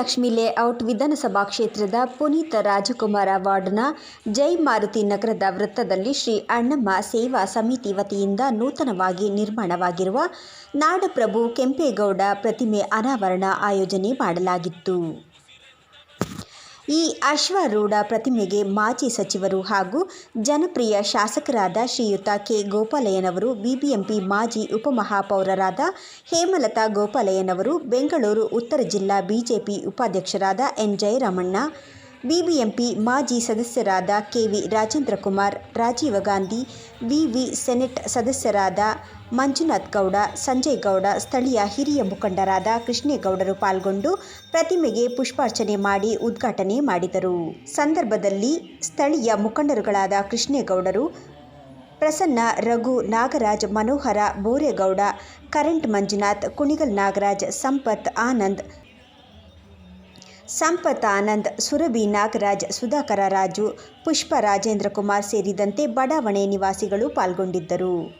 Mahalakshmi layout ವಿಧಾನಸಭಾ ಕ್ಷೇತ್ರದ ಪುನೀತ್ ರಾಜಕುಮಾರ ವಾರ್ಡ್ನ ಜೈ ಮಾರುತಿ ನಗರದ ವೃತ್ತದಲ್ಲಿ ಶ್ರೀ ಅಣ್ಣಮ್ಮ ಸೇವಾ ಸಮಿತಿ ವತಿಯಿಂದ ನೂತನವಾಗಿ ನಿರ್ಮಾಣವಾಗಿರುವ ನಾಡಪ್ರಭು ಕೆಂಪೇಗೌಡ ಪ್ರತಿಮೆ ಅನಾವರಣ ಆಯೋಜನೆ ಮಾಡಲಾಗಿತ್ತು. ಈ ಅಶ್ವಾರೂಢ ಪ್ರತಿಮೆಗೆ ಮಾಜಿ ಸಚಿವರು ಹಾಗೂ ಜನಪ್ರಿಯ ಶಾಸಕರಾದ ಶ್ರೀಯುತ ಕೆ. ಗೋಪಾಲಯ್ಯನವರು, ಬಿಬಿಎಂಪಿ ಮಾಜಿ ಉಪಮಹಾಪೌರರಾದ ಹೇಮಲತಾ ಗೋಪಾಲಯ್ಯನವರು, ಬೆಂಗಳೂರು, ಉತ್ತರ ಜಿಲ್ಲಾ ಬಿಜೆಪಿ ಉಪಾಧ್ಯಕ್ಷರಾದ ಎನ್. ಜಯರಾಮಣ್ಣ, ಬಿಬಿಎಂಪಿ ಮಾಜಿ ಸದಸ್ಯರಾದ ಕೆವಿ ರಾಜೇಂದ್ರ ಕುಮಾರ್, ರಾಜೀವ ಗಾಂಧಿ ವಿವಿ ಸೆನೆಟ್ ಸದಸ್ಯರಾದ ಮಂಜುನಾಥ್ ಗೌಡ, ಸಂಜಯ್ ಗೌಡ, ಸ್ಥಳೀಯ ಹಿರಿಯ ಮುಖಂಡರಾದ ಕೃಷ್ಣೇಗೌಡರು ಪಾಲ್ಗೊಂಡು ಪ್ರತಿಮೆಗೆ ಪುಷ್ಪಾರ್ಚನೆ ಮಾಡಿ ಉದ್ಘಾಟನೆ ಮಾಡಿದರು. ಸಂದರ್ಭದಲ್ಲಿ ಸ್ಥಳೀಯ ಮುಖಂಡರುಗಳಾದ ಕೃಷ್ಣೇಗೌಡರು ಪ್ರಸನ್ನ, ರಘು, ನಾಗರಾಜ್, ಮನೋಹರ, ಬೋರೇಗೌಡ, ಕರೆಂಟ್ ಮಂಜುನಾಥ್, ಕುಣಿಗಲ್ ನಾಗರಾಜ್, ಸಂಪತ್ ಆನಂದ್ ಸಂಪತ್ ಆನಂದ್, ಸುರಭಿ ನಾಗರಾಜ್, ಸುಧಾಕರ ರಾಜು, ಪುಷ್ಪ ರಾಜೇಂದ್ರ ಕುಮಾರ್ ಸೇರಿದಂತೆ ಬಡಾವಣೆ ನಿವಾಸಿಗಳು ಪಾಲ್ಗೊಂಡಿದ್ದರು.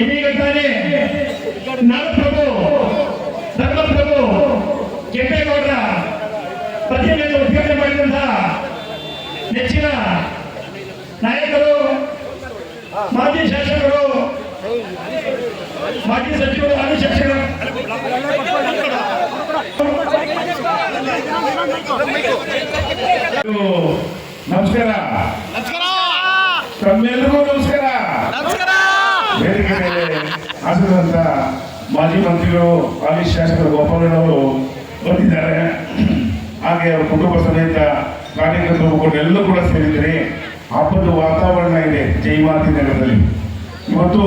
ಇದೀಗ ತಾನೇ ನಾಡಪ್ರಭು ಧರ್ಮಪ್ರಭು ಕೆಂಪೇಗೌಡರ ಪ್ರತಿಮೆಯನ್ನು ಉದ್ಘಾಟನೆ ಮಾಡಿದಂತಹ ನೆಚ್ಚಿನ ನಾಯಕರು ಮಾಜಿ ಶಾಸಕರು ಮಾಜಿ ಸಚಿವರು ಹಾಗೂ ಶಾಸಕರು ನಮಸ್ಕಾರ ತಮ್ಮೆಲ್ಲರಿಗೂ ನಮಸ್ಕಾರ ವೇದಿಕೆ ಮೇಲೆ ಹಾಸನದಂತ ಮಾಜಿ ಮಂತ್ರಿಗಳು ಹಾಲಿ ಶಾಸಕರು ಗೋಪಾಲನವರು ಬಂದಿದ್ದಾರೆ. ಹಾಗೆ ಅವರ ಕುಟುಂಬ ಸಮೇತ ಕಾರ್ಯಕರ್ತರು ಮುಖಂಡರೆಲ್ಲರೂ ಕೂಡ ಸೇರಿದ್ದಾರೆ ಹಬ್ಬದ ವಾತಾವರಣ ಇದೆ ಜೈಮಾತಿ ನಗರದಲ್ಲಿ. ಇವತ್ತು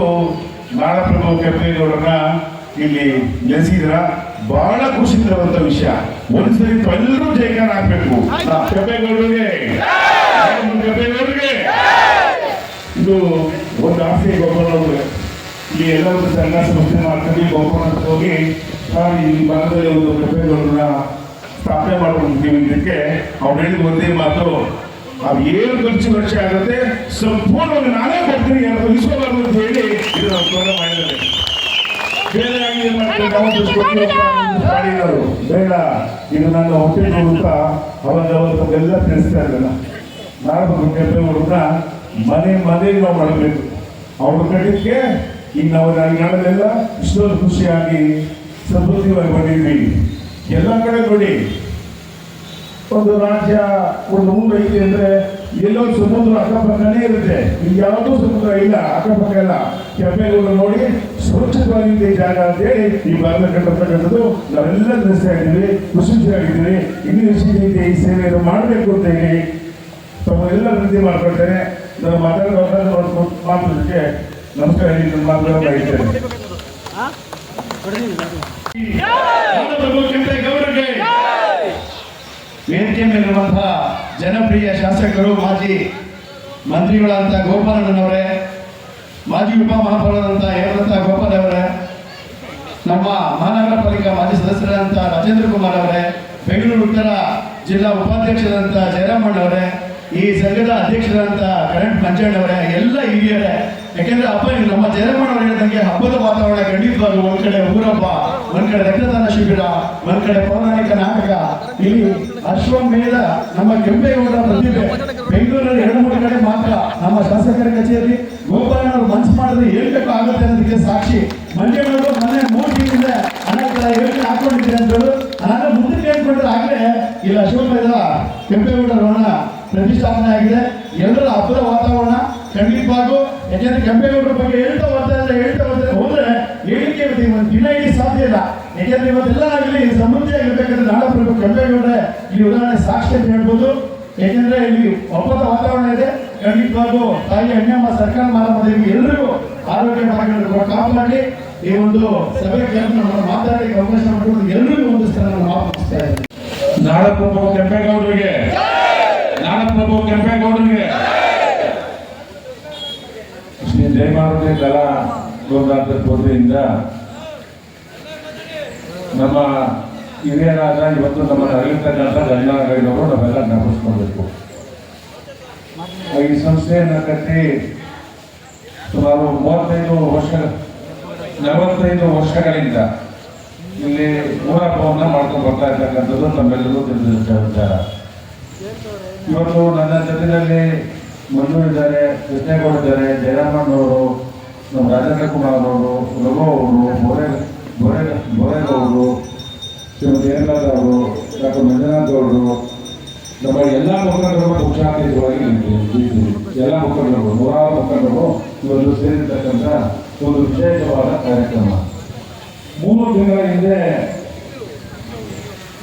ನಾಡಪ್ರಭು ಕೆಂಪೇಗೌಡರನ್ನ ಇಲ್ಲಿ ನೆಲೆಸಿದ್ರ ಬಹಳ ಖುಷಿ ತರುವಂತ ವಿಷಯ ಒಂದ್ಸರಿ ಎಲ್ಲರೂ ಜೈಕಾರ ಹಾಕ್ಬೇಕು ಕೆಂಪೇಗೌಡರಿಗೆ. ಕೆಂಪೇಗೌಡರಿಗೆ. ಇದು ಒಂದು ಆಸೆ ಗೋಪಾಲವ್ರಿಗೆ ಇಲ್ಲಿ ಎಲ್ಲ ಒಂದು ಸಂಘ ಸಂಸ್ಥೆ ಮಾಡ್ಕೊಂಡು ಗೋಪಾಲ ಹೋಗಿ ನಾವು ಈ ಭಾಗದಲ್ಲಿ ಒಂದು ಕಫೆಗಳನ್ನ ಸ್ಥಾಪನೆ ಮಾಡ್ಕೊಂಡಿದ್ದೀವಿ ಇದಕ್ಕೆ. ಅವ್ರು ಹೇಳಿದ ಒಂದೇ ಮಾತು, ನಾವು ಏನು ಖರ್ಚು ಖರ್ಚು ಆಗುತ್ತೆ, ಸಂಪೂರ್ಣವಾಗಿ ನಾನೇ ಕೊಡ್ತೀನಿ ಯಾರು ಇಸ್ಕೋಬಾರ್ದು ಅಂತ ಹೇಳಿ ಇದು ನಾವು ಪ್ರೋಗ್ರಾಮ್ ಮಾಡಿದ್ದಾರೆ. ಬೇರೆ ಬೇಡ, ಇದು ನನ್ನ ನೋಡುತ್ತ ಅವಾಗ ಅವತ್ತೆಲ್ಲ ತಿಳಿಸ್ತಾ ಇರಲಿಲ್ಲ ನಾಡಬೇಕು ಕೆಂಪೇಗೌಡರನ್ನ ಮನೆ ಮನೆಗೆ ನಾವು ಮಾಡಬೇಕು ಅವ್ರ ಕಡೆಗೆ ಈಗ ನಾವು ನಾಳೆಲ್ಲ ಇಷ್ಟೊಂದು ಖುಷಿಯಾಗಿ ಸಮೃದ್ಧಿಯಾಗಿ ಬಂದಿದ್ವಿ ಎಲ್ಲ ಕಡೆ ನೋಡಿ. ಒಂದು ರಾಜ್ಯ, ಒಂದು ಊರು ಐತೆ ಅಂದ್ರೆ ಎಲ್ಲೋ ಸಮುದ್ರ ಅಕ್ಕಪಕ್ಕನೇ ಇರುತ್ತೆ. ಇಲ್ಲಿ ಯಾವುದೂ ಸಮುದ್ರ ಇಲ್ಲ, ಅಕ್ಕಪಕ್ಕ ಇಲ್ಲ ಕೆಂಪೇಗೌಡ ನೋಡಿ ಸುರಕ್ಷಿತವಾಗಿದೆ ಈ ಜಾಗ ಅಂತೇಳಿ ಈ ಭಾಗದ ಕಟ್ಟತಕ್ಕಂಥದ್ದು ನಾವೆಲ್ಲ ನಡೆಸ್ತಾ ಇದ್ದೀವಿ. ಖುಷಿಯಾಗಿದ್ದೀವಿ. ಇನ್ನೂ ಈ ಸೇವೆಯನ್ನು ಮಾಡಬೇಕು ಅಂತ ಹೇಳಿ ತಮ್ಮ ಎಲ್ಲ ವೃದ್ಧಿ ಮಾಡ್ಕೊಳ್ತೇನೆ. ನಾನು ಮಾತಾಡೋ ಮಾತಾಡೋದಕ್ಕೆ ನಮಸ್ಕಾರ ಹೇಳಿ ನನ್ನ ಮಾತುಗಳನ್ನು ವೇದಿಕೆ ಮೇಲಿರುವಂತಹ ಜನಪ್ರಿಯ ಶಾಸಕರು, ಮಾಜಿ ಮಂತ್ರಿಗಳಂತ ಗೋಪಾಲಣ್ಣನವರೇ, ಮಾಜಿ ಉಪಮಹಾಪೌರರಂತ ಹೇಮಂತ ಗೋಪಾಲ್ ಅವರೇ ನಮ್ಮ ಮಹಾನಗರ ಪಾಲಿಕಾ ಮಾಜಿ ಸದಸ್ಯರಂತ ರಾಜೇಂದ್ರ ಕುಮಾರ್ ಅವರೇ, ಬೆಂಗಳೂರು ಉತ್ತರ ಜಿಲ್ಲಾ ಉಪಾಧ್ಯಕ್ಷರಂತ ಜಯರಾಮಣ್ಣ ಅವರೇ ಈ ಸಂಘದ ಅಧ್ಯಕ್ಷರಾದಂಥ ಕರೆಂಟ್ ಮಂಜಣ್ಣವರೇ ಎಲ್ಲ ಹಿರಿಯರೇ, ಯಾಕೆಂದ್ರೆ ಹಬ್ಬ ನಮ್ಮ ಜಯರಮಣ ಹೇಳಿದಂಗೆ ಹಬ್ಬದ ವಾತಾವರಣ ಖಂಡಿತವಾಗಿ ಒಂದ್ ಕಡೆ ಊರಬ್ಬ ಒಂದ್ ಕಡೆ ರಕ್ತದಾನ ಶಿಬಿರ, ಒಂದ್ ಕಡೆ ಪೌರಾಣಿಕ ನಾಟಕ. ಇಲ್ಲಿ ಅಶ್ವಮೇಧ ನಮ್ಮ ಕೆಂಪೇಗೌಡ ಪ್ರತಿಭೆ. ಬೆಂಗಳೂರಲ್ಲಿ ಎರಡು ಮೂರು ಕಡೆ ಮಾತ್ರ ನಮ್ಮ ಶಾಸಕರ ಕಚೇರಿ. ಗೋಪಾಲನವರು ಮನ್ಸು ಮಾಡಿದ್ರೆ ಹೇಳ್ಬೇಕು ಆಗುತ್ತೆ ಅನ್ನೋದಕ್ಕೆ ಸಾಕ್ಷಿ. ಮಂಜಣ್ಣವರು ಮೊನ್ನೆ ಮೂರು ತಿಂಗಳಿಂದ ಅನೇಕ ಯೋಜನೆ ಹಾಕೊಂಡಿದ್ದೀರಿ ಅಂತ ಹೇಳಿ. ನಾನು ಮುಂದಕ್ಕೆ ಹೇಳ್ಕೊಂಡ್ರೆ ಆಗ್ಲೇ ಇಲ್ಲಿ ಅಶ್ವಮೇಧ ಕೆಂಪೇಗೌಡರವನ್ನ ಪ್ರತಿಷ್ಠಾಪನೆ ಆಗಿದೆ ಎಲ್ಲರ ಹಬ್ಬದ ವಾತಾವರಣ ಖಂಡಿತವಾಗೂ ಯಾಕೆಂದ್ರೆ ಕೆಂಪೇಗೌಡರ ಬಗ್ಗೆ ಹೇಳ್ತಾ ಬರ್ತಾ ಇದ್ರೆ ಹೇಳ್ತಾ ಬರ್ತಾ ಹೋದ್ರೆ ಹೇಳಿಕೆ ಒಂದು ದಿನ ಇಡೀ ಸಾಧ್ಯ ಇಲ್ಲ. ಯಾಕೆಂದ್ರೆ ಇವತ್ತೆಲ್ಲ ಆಗಲಿ ಸಮೃದ್ಧಿ ಆಗಿರ್ಬೇಕಂದ್ರೆ ನಾಡಪ್ರಭು ಕೆಂಪೇಗೌಡರೆ ಇಲ್ಲಿ ಉದಾಹರಣೆ ಸಾಕ್ಷಿ ಅಂತ ಹೇಳ್ಬೋದು. ಯಾಕೆಂದ್ರೆ ಇಲ್ಲಿ ಹಬ್ಬದ ವಾತಾವರಣ ಇದೆ. ಖಂಡಿತವಾಗೂ ತಾಯಿ ಅಣ್ಣಮ್ಮ ಸರ್ಕಾರ ಮಾನವದೇವಿ ಎಲ್ಲರಿಗೂ ಆರೋಗ್ಯ ಭಾಗ್ಯಗಳನ್ನು ಕಾಪಾಡಿ. ಈ ಒಂದು ಸಭೆ ನಮ್ಮ ಮಾತಾಡಿ ಅವಕಾಶ ಮಾಡಿಕೊಂಡು ಎಲ್ಲರಿಗೂ ಒಂದು ಸ್ಥಳ ನಾಡಪ್ರಭು ಕೆಂಪೇಗೌಡರಿಗೆ ನಾಡಪ್ರಭು ಕೆಂಪೇಗೌಡರಿಗೆ ಶ್ರೀ ಜಯಮಾರುತಿ ಕಲಾ ಗೋದಾಂತ ಸ್ಪರ್ಧೆಯಿಂದ ನಮ್ಮ ಹಿರಿಯರಾದ ಇವತ್ತು ನಮ್ಮ ಅರಳಿರ್ತಕ್ಕಂಥ ಗಂಗಾಗೈನವರು ನಾವೆಲ್ಲ ಜ್ಞಾಪಿಸ್ಕೊಳ್ಬೇಕು ಈ ಸಂಸ್ಥೆಯನ್ನು ಕಟ್ಟಿ ಸುಮಾರು ಮೂವತ್ತೈದು ವರ್ಷ, ನಲವತ್ತೈದು ವರ್ಷಗಳಿಂದ ಇಲ್ಲಿ ಊರಹಬ್ಬವನ್ನ ಮಾಡ್ಕೊಂಡು ಬರ್ತಾ ಇರ್ತಕ್ಕಂಥದ್ದು ತಮ್ಮೆಲ್ಲರೂ ವಿಚಾರ ಇವತ್ತು ನನ್ನ ಜೊತೆಯಲ್ಲಿ ಮಂಜು ಇದ್ದಾರೆ ಕೃಷ್ಣೇಗೌಡ ಇದ್ದಾರೆ, ಜಯರಾಮಣ್ಣವರು, ನಮ್ಮ ರಾಜೇಂದ್ರ ಕುಮಾರ್ ಅವರು, ರಘು ಅವರು, ಬೋರೆ ಬೋರೆ, ಬೋರೇಗೌಡರು, ಶ್ರೀಮತಿ ಏರ್ಲಾದ ಅವರು, ಡಾಕ್ಟರ್ ಮಂಜುನಾಥ್ ಅವರು ನಮ್ಮ ಎಲ್ಲ ಮುಖಂಡರು ಪಕ್ಷಾತೀತವಾಗಿ. ಎಲ್ಲ ಮುಖಂಡರು, ನೂರಾರು ಮುಖಂಡರು ಇವತ್ತು ಸೇರಿರ್ತಕ್ಕಂಥ ಒಂದು ವಿಶೇಷವಾದ ಕಾರ್ಯಕ್ರಮ ಮೂರು ತಿಂಗಳ ಹಿಂದೆ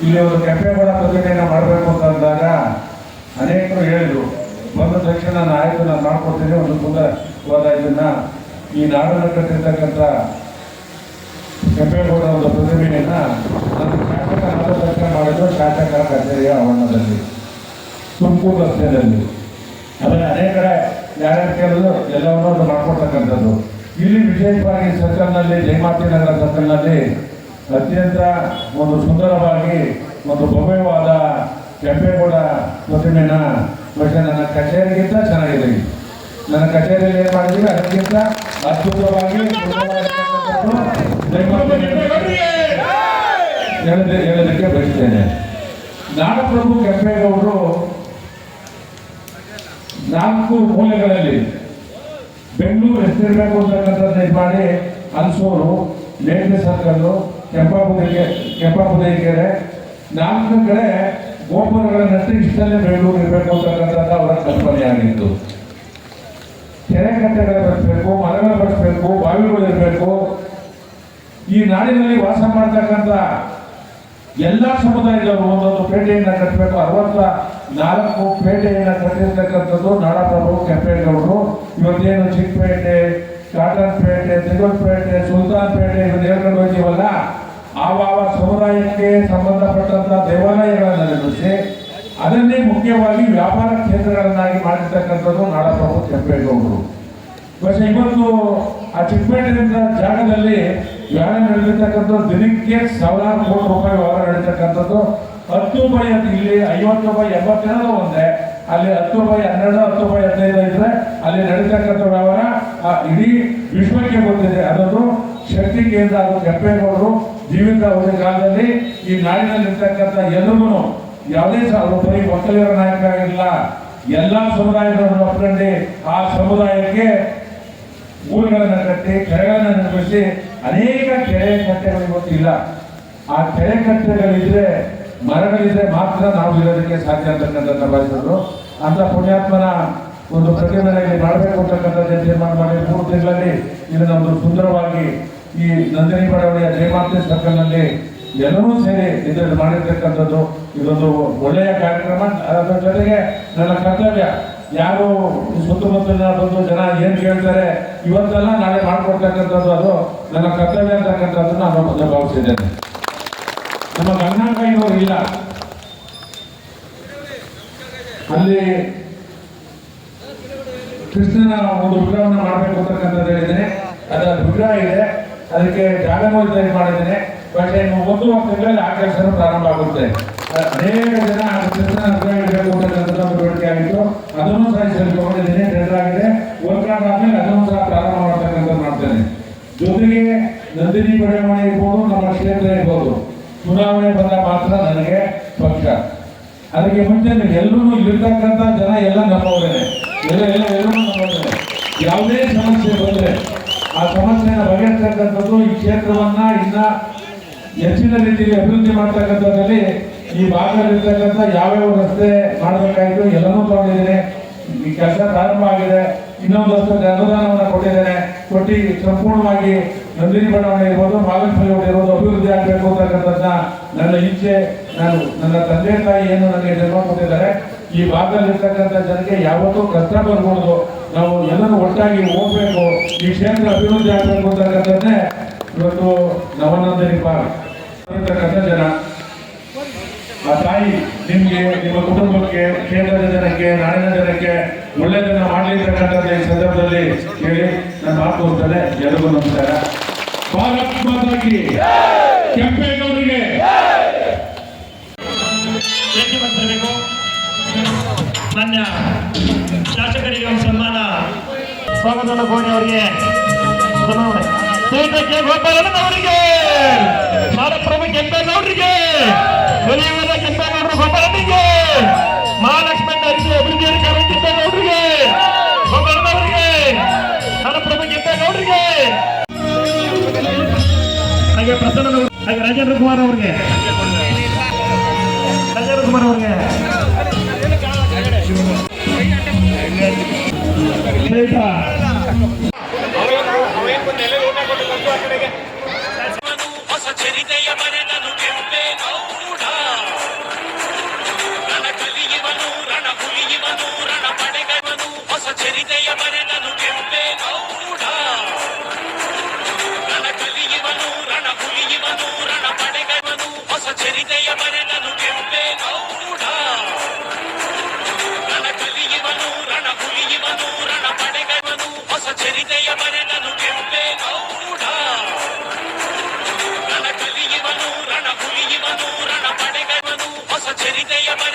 ಇಲ್ಲಿ ಒಂದು ಕೆಂಪೇಗೌಡ ಪ್ರತಿಮೆಯನ್ನು ಮಾಡಬೇಕು ಅಂತ ಅಂದಾಗ ಅನೇಕರು ಹೇಳಿದ್ರು, ಬಂದ ತಕ್ಷಣ ನಾನು ಆಯ್ತು ನಾನು ಮಾಡ್ಕೊಡ್ತೀನಿ, ಒಂದು ಸುಂದರವಾದ ಇದನ್ನ. ಈ ನಾಡನ್ನು ಕಟ್ಟಿರ್ತಕ್ಕಂಥ ಕೆಂಪೇಗೌಡ ಒಂದು ಪ್ರತಿಮೆಯನ್ನ ನಾನು ಶಾಸಕ ತಕ್ಷಣ ಮಾಡಿದ್ರು, ಶಾಸಕ ಕಚೇರಿಯ ಆವರಣದಲ್ಲಿ, ತುಮಕೂರು ರಸ್ತೆಯಲ್ಲಿ. ಆಮೇಲೆ ಅನೇಕ ಯಾರ್ಯಾರು ಕೇಳಿದ್ರು ಎಲ್ಲವನ್ನೂ ಅದು ಮಾಡ್ಕೊಡ್ತಕ್ಕಂಥದ್ದು. ಇಲ್ಲಿ ವಿಶೇಷವಾಗಿ ಸರ್ಕಲ್ನಲ್ಲಿ ಜಯಮಾತಿ ನಗರ ಸರ್ಕಲ್ನಲ್ಲಿ ಅತ್ಯಂತ ಒಂದು ಸುಂದರವಾಗಿ ಒಂದು ಭವ್ಯವಾದ ಕೆಂಪೇಗೌಡ ಪ್ರತಿಮೆನ ಮತ್ತೆ ನನ್ನ ಕಚೇರಿಗಿಂತ ಚೆನ್ನಾಗಿದೆ. ನನ್ನ ಕಚೇರಿಯಲ್ಲಿ ಏನು ಮಾಡಿದ್ದೀವಿ? ಅದಕ್ಕಿಂತ ಅದ್ಭುತವಾಗಿ ಹೇಳೋದಕ್ಕೆ ಬಯಸ್ತೇನೆ. ನಾಡಪ್ರಭು ಕೆಂಪೇಗೌಡರು ನಾಲ್ಕು ಮೂಲೆಗಳಲ್ಲಿ ಬೆಂಗಳೂರು ಎಷ್ಟಿರಬೇಕು ಅಂತಕ್ಕಂಥದ್ದು ಇದು ಮಾಡಿ ಅನ್ಸೋರು ಲೇಟ್ರಿ ಸರ್ಕಲ್ಲು ಕೆಂಪಾಪುದಿಗೆ ಕೆಂಪಾಪುದಿಗೆರೆ ನಾಲ್ಕು ಕಡೆ ಗೋಪುರಗಳ ನಟ್ಟು ಇಷ್ಟಲ್ಲೇ ಬೆಂಗಳೂರು ಇರಬೇಕು ಅಂತಕ್ಕಂಥದ್ದು ಅವರ ಕಲ್ಪನೆ ಆಗಿತ್ತು ಕೆರೆ ಕಟ್ಟೆಗಳು ಬರಬೇಕು ಮರಗಳು ಬರಬೇಕು ಬಾವಿಗಳು ಇರಬೇಕು. ಈ ನಾಡಿನಲ್ಲಿ ವಾಸ ಮಾಡ್ತಕ್ಕಂಥ ಎಲ್ಲ ಸಮುದಾಯದವರು ಒಂದೊಂದು ಪೇಟೆಯನ್ನು ಕಟ್ಟಬೇಕು. ಅರವತ್ತ ನಾಲ್ಕು ಪೇಟೆಯನ್ನು ಕಟ್ಟಿರ್ತಕ್ಕಂಥದ್ದು ನಾಡಪ್ರಭು ಕೆಂಪೇಗೌಡರು. ಇವತ್ತೇನು ಚಿಕ್ಕಪೇಟೆ ಕಾಟನ್ ಪೇಟೆ ತಿರುಪೇಟೆ ಸುಲ್ತಾನ್ ಪೇಟೆ ಇವತ್ತು ಹೇಳ್ಕೊಂಡು ಹೋಗ್ತೀವಲ್ಲ ಆವಾವ ಸಮುದಾಯಕ್ಕೆ ಸಂಬಂಧಪಟ್ಟಂಥ ದೇವಾಲಯಗಳನ್ನು ನಿರ್ಮಿಸಿ, ಅದನ್ನೇ ಮುಖ್ಯವಾಗಿ ವ್ಯಾಪಾರ ಕ್ಷೇತ್ರಗಳನ್ನಾಗಿ ಮಾಡಿರ್ತಕ್ಕಂಥದ್ದು ನಾಡಪ್ರಭು ಕೆಂಪೇಗೌಡರು. ಬಸ್ ಇವತ್ತು ಆ ಚಿಕ್ಕಪೇಟೆಯಿಂದ ಜಾಗದಲ್ಲಿ ವ್ಯಾಳ ನಡೆದಿರ್ತಕ್ಕಂಥ ದಿನಕ್ಕೆ ಸಾವಿರಾರು ಕೋಟಿ ರೂಪಾಯಿ ವ್ಯವಹಾರ ನಡೀತಕ್ಕಂಥದ್ದು. ಹತ್ತು ಬೈ ಇಲ್ಲಿ, ಐವತ್ತು ರೂಪಾಯಿ ಎಂಬತ್ತೆರಡು ಒಂದೇ. ಅಲ್ಲಿ ಹತ್ತು ಬೈ ಹನ್ನೆರಡು, ಹತ್ತು ಬೈ ಹದಿನೈದು ಇದ್ರೆ ಅಲ್ಲಿ ನಡೀತಕ್ಕಂಥ ವ್ಯವಹಾರ ಇಡೀ ವಿಶ್ವಕ್ಕೆ ಗೊತ್ತಿದೆ. ಅದನ್ನು ಶಕ್ತಿ ಕೇಂದ್ರ ಅದು ಕೆಂಪೇಗೌಡರು ಜೀವಿತ ಅವರ ಕಾಲದಲ್ಲಿ ಈ ನಾಡಿನಲ್ಲಿರ್ತಕ್ಕಂಥ ಎಲ್ರಿಗೂ ಯಾವುದೇ ಅವರು ಬರೀ ಒಕ್ಕಲಿಗರ ನಾಯಕ ಆಗಿಲ್ಲ ಎಲ್ಲ ಸಮುದಾಯದವರನ್ನು ಒಪ್ಕೊಂಡು ಆ ಸಮುದಾಯಕ್ಕೆ ಊರುಗಳನ್ನು ಕಟ್ಟಿ, ಕೆರೆಗಳನ್ನು ನಿರ್ಮಿಸಿ ಅನೇಕ ಕೆರೆ ಕಟ್ಟೆಗಳು ಗೊತ್ತಿಲ್ಲ ಆ ಕೆರೆ ಕಟ್ಟೆಗಳಿದ್ರೆ, ಮರಗಳಿದ್ರೆ ಮಾತ್ರ ನಾವು ಇರೋದಕ್ಕೆ ಸಾಧ್ಯ ಅಂತಕ್ಕಂಥ ಭಾವಿಸಿದ್ರು ಅಂತ ಪುಣ್ಯಾತ್ಮನ ಒಂದು ಪ್ರತಿಭೆ ಮಾಡಬೇಕು ಅಂತಕ್ಕಂಥದ್ದು ತೀರ್ಮಾನ ಮಾಡಿ ಮೂರು ತಿಂಗಳಲ್ಲಿ ಇದನ್ನು ಒಂದು ಸುಂದರವಾಗಿ ಈ ನಂದಿನಿ ಬಡಾವಣೆಯ ಜಯಮಾತೆ ಸರ್ಕಲ್ನಲ್ಲಿ ಎಲ್ಲರೂ ಸೇರಿ ಇದರಲ್ಲಿ ಮಾಡಿರ್ತಕ್ಕಂಥದ್ದು ಇದೊಂದು ಒಳ್ಳೆಯ ಕಾರ್ಯಕ್ರಮ. ಅದರ ಜೊತೆಗೆ ನನ್ನ ಕರ್ತವ್ಯ, ಯಾರು ಸುತ್ತಮುತ್ತಲಿನ ಬಂದು ಜನ ಏನು ಕೇಳ್ತಾರೆ ಇವತ್ತೆಲ್ಲ ನಾಳೆ ಮಾಡಿಕೊಡ್ತಕ್ಕಂಥದ್ದು ಅದು ನನ್ನ ಕರ್ತವ್ಯ ಅಂತಕ್ಕಂಥದ್ದು ನಾನು ಭಾವಿಸಿದ್ದೇನೆ. ನಮ್ಮ ಗಂಗಾಕೈನವರು ಇಲ್ಲ. ಅಲ್ಲಿ ಕೃಷ್ಣನ ಒಂದು ವಿಗ್ರಹವನ್ನು ಮಾಡಬೇಕು ಅಂತಕ್ಕಂಥದ್ದು ಹೇಳಿದ್ದೇನೆ. ಅದರ ವಿಗ್ರಹ ಇದೆ. ಅದಕ್ಕೆ ಜಾಗ ಯೋಜನೆ ಮಾಡಿದ್ದೇನೆ? ಬಟ್ ಇನ್ನು ಒಂದು ತಿಂಗಳಲ್ಲಿ ಆ ಕೆಲಸ ಪ್ರಾರಂಭ ಆಗುತ್ತೆ. ಅನೇಕ ಜನ ಬೇಡಿಕೆ ಆಗಿತ್ತು. ಅದನ್ನು ಸಹ ತಗೊಂಡಿದ್ದೀನಿ. ಟೆಂಡರ್ ಆಗಿದೆ. ವರ್ಕಾರ್ಡ್ ಆದ್ಮೇಲೆ ಅದನ್ನು ಸಹ ಪ್ರಾರಂಭ ಮಾಡ್ತಕ್ಕಂಥ ಮಾಡ್ತೇನೆ. ಜೊತೆಗೆ ನಂದಿನಿ ಬಡಾವಣೆ ಇರ್ಬೋದು, ನಮ್ಮ ಕ್ಷೇತ್ರ ಇರ್ಬೋದು. ಚುನಾವಣೆ ಬಂದ ಮಾತ್ರ ನನಗೆ ಪಕ್ಷ. ಅದಕ್ಕೆ ಮುಂಚೆ ಎಲ್ಲರೂ ಇರ್ತಕ್ಕಂಥ ಜನ ಎಲ್ಲ ನಮ್ಮವರೇನೆ. ಎಲ್ಲ ಎಲ್ಲ, ಎಲ್ಲರೂ ನಮ್ಮವರೇನೆ. ಯಾವುದೇ ಸಮಸ್ಯೆ ಬಂದರೆ ಆ ಸಮಸ್ಯೆಯನ್ನು ಬಗೆಹರಿಸ್ತಕ್ಕಂಥದ್ದು ಈ ಕ್ಷೇತ್ರವನ್ನ ಇನ್ನ ಹೆಚ್ಚಿನ ರೀತಿಯಲ್ಲಿ ಅಭಿವೃದ್ಧಿ ಮಾಡ್ತಕ್ಕಂಥದ್ದಲ್ಲಿ ಈ ಭಾಗದಲ್ಲಿರ್ತಕ್ಕಂಥ ಯಾವ್ಯಾವ ರಸ್ತೆ ಮಾಡಬೇಕಾಯಿತು ಎಲ್ಲನೂ ತಗೊಂಡಿದ್ದೇನೆ. ಈ ಕೆಲಸ ಪ್ರಾರಂಭ ಆಗಿದೆ. ಇನ್ನೊಂದು ಅನುದಾನವನ್ನು ಕೊಟ್ಟಿದ್ದೇನೆ. ಕೊಟ್ಟು ಸಂಪೂರ್ಣವಾಗಿ ನಂದಿನಿ ಬಡಾವಣೆ ಇರ್ಬೋದು ಮಾಲಕ್ಷ್ಮಿ ಇರ್ಬೋದು, ಅಭಿವೃದ್ಧಿ ಆಗಬೇಕು ಅಂತಕ್ಕಂಥದ್ದನ್ನ ನನ್ನ ಇಚ್ಛೆ ನಾನು ನನ್ನ ತಂದೆ ತಾಯಿ ಏನು ನನಗೆ ಜನ್ಮ ಕೊಟ್ಟಿದ್ದಾರೆ, ಈ ಭಾಗದಲ್ಲಿರ್ತಕ್ಕಂಥ ಜನಕ್ಕೆ ಯಾವತ್ತೂ ಕಷ್ಟ ಬರ್ಬೋದು ನಾವು ಎಲ್ಲರೂ ಒಟ್ಟಾಗಿ ಹೋಗ್ಬೇಕು. ಈ ಕ್ಷೇತ್ರ ಅಭಿವೃದ್ಧಿ ಆಗಬೇಕು ಅಂತಕ್ಕಂಥದ್ದೇ ಇವತ್ತು ನವನಂದರಿ ಪಾರ್ಕ್. ಜನ. ಆ ತಾಯಿ ನಿಮ್ಗೆ, ನಿಮ್ಮ ಕುಟುಂಬಕ್ಕೆ, ಕ್ಷೇತ್ರದ ಜನಕ್ಕೆ, ನಾಡಿನ ಜನಕ್ಕೆ ಒಳ್ಳೆಯದನ್ನ ಮಾಡಲಿರ್ತಕ್ಕಂಥದ್ದು ಈ ಸಂದರ್ಭದಲ್ಲಿ. ಹೇಳಿ, ನನ್ನ ಹೋಗ್ತದೆ ಎಲ್ಲರಿಗೂ ನಮಸ್ಕಾರ. ಭಾರತ್ ಕೆಂಪೇಗೌಡರಿಗೆ. ಮಾನ್ಯ ಶಾಸಕರಿಗೆ ಒಂದು ಸನ್ಮಾನ. ಸ್ವಾಗತವನ್ನು ಕೋರಿ ಅವರಿಗೆ. ಕ್ಷೇತ್ರಕ್ಕೆ ಗೋಪಾಲನವರಿಗೆ ಮಾಲಪ್ರಭು ಕೆಂಪೇಗೌಡರಿಗೆ ಒಲಿಯುವುದ ಕೆಂಪೇಗೌಡರು ಗೋಪಾಲನಿಗೆ ಮಹಾಲಕ್ಷ್ಮಣ ಅರಿಸಿ ಅಭಿವೃದ್ಧಿ ಅಧಿಕಾರಿ ಕೆಂಪೇಗೌಡರಿಗೆ ಗೋಪಾಲನವರಿಗೆ ಮಾಲಪ್ರಭು ಕೆಂಪೇಗೌಡರಿಗೆ ಹಾಗೆ ಪ್ರಸನ್ನ ಹಾಗೆ ರಾಜೇಂದ್ರ ಕುಮಾರ್ ಅವರಿಗೆ. છેટા Yeah, of my